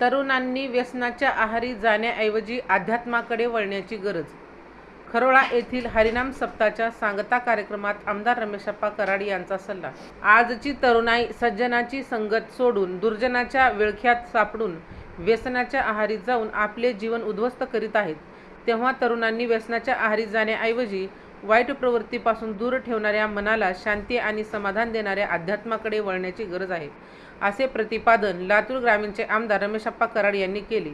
तरुणांनी व्यसनाच्या आहारी जाण्याऐवजी अध्यात्माकडे वळण्याची गरज. खरोळा येथील हरिनाम सप्ताच्या सांगता कार्यक्रमात आमदार रमेशप्पा कराड यांचा सल्ला. आजची तरुणाई सज्जनाची संगत सोडून दुर्जनाच्या विळख्यात सापडून व्यसनाच्या आहारी जाऊन आपले जीवन उद्ध्वस्त करीत आहेत. तेव्हा तरुणांनी व्यसनाच्या आहारी जाण्याऐवजी वाईट प्रवृत्तीपासून दूर ठेवणाऱ्या मनाला शांती आणि समाधान देणाऱ्या अध्यात्माकडे वळण्याची गरज आहे असे प्रतिपादन लातूर ग्रामीणचे आमदार रमेशप्पा कराड यांनी केले.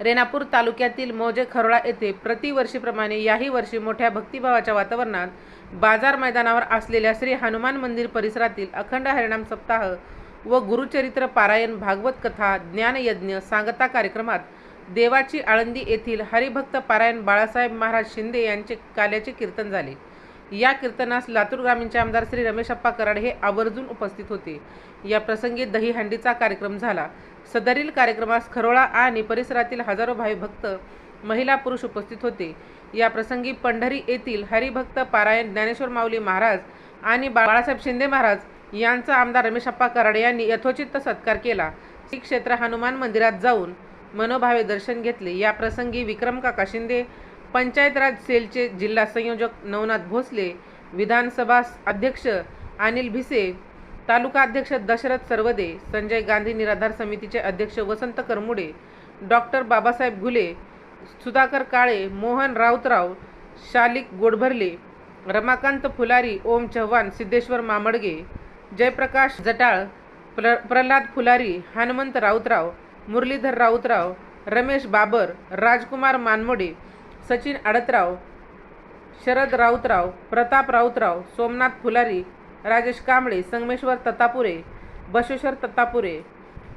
रेणापूर तालुक्यातील मौजे खरोळा येथे प्रतिवर्षीप्रमाणे याही वर्षी मोठ्या भक्तिभावाच्या वातावरणात बाजार मैदानावर असलेल्या श्री हनुमान मंदिर परिसरातील अखंड हरिणाम सप्ताह व गुरुचरित्र पारायण भागवत कथा ज्ञानयज्ञ सांगता कार्यक्रमात देवाची आळंदी येथील हरिभक्त पारायण बाळासाहेब महाराज शिंदे यांचे काल्याचे कीर्तन झाले. या कीर्तनास लातूर ग्रामीणचे आमदार श्री रमेशप्पा कराड हे आवर्जून उपस्थित होते. या प्रसंगी दहीहंडीचा कार्यक्रम झाला. सदरील कार्यक्रमास खरोळा आणि परिसरातील हजारो भाई भक्त महिला पुरुष उपस्थित होते. या प्रसंगी पंढरी येथील हरिभक्त पारायण ज्ञानेश्वर माऊली महाराज आणि बाळासाहेब शिंदे महाराज यांचा आमदार रमेशप्पा कराड यांनी यथोचित सत्कार केला. श्री क्षेत्र हनुमान मंदिरात जाऊन मनोभावे दर्शन घेतले. या प्रसंगी विक्रम काका शिंदे पंचायत राज सेलचे जिल्हा संयोजक नवनाथ भोसले विधानसभा अध्यक्ष अनिल भिसे तालुका अध्यक्ष दशरथ सर्वदे संजय गांधी निराधार समितीचे अध्यक्ष वसंत करमुडे डॉक्टर बाबासाहेब घुले सुधाकर काळे मोहन राऊतराव शालिक गोडभरले रमाकांत फुलारी ओम चव्हाण सिद्धेश्वर मामडगे जयप्रकाश जटाळ प्र प्रल्हाद फुलारी हनुमंत राऊतराव मुरलीधर राऊतराव रमेश बाबर राजकुमार मानमोडे सचिन आडतराव शरद राऊतराव प्रताप राऊतराव सोमनाथ फुलारी राजेश कांबळे संगमेश्वर ततापुरे बशेश्वर ततापुरे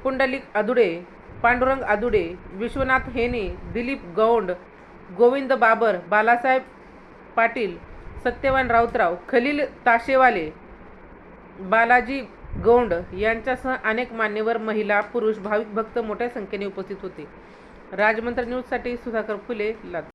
पुंडलिक अदुडे पांडुरंग अदुडे विश्वनाथ हेने दिलीप गौंड गोविंद बाबर बालासाहेब पाटील सत्यवान राऊतराव खलील ताशेवाले बालाजी गौंड यांच्यासह अनेक मान्यवर महिला पुरुष भाविक भक्त मोठ्या संख्येने उपस्थित होते. राजमंत्र न्यूजसाठी सुधाकर फुले लातूर.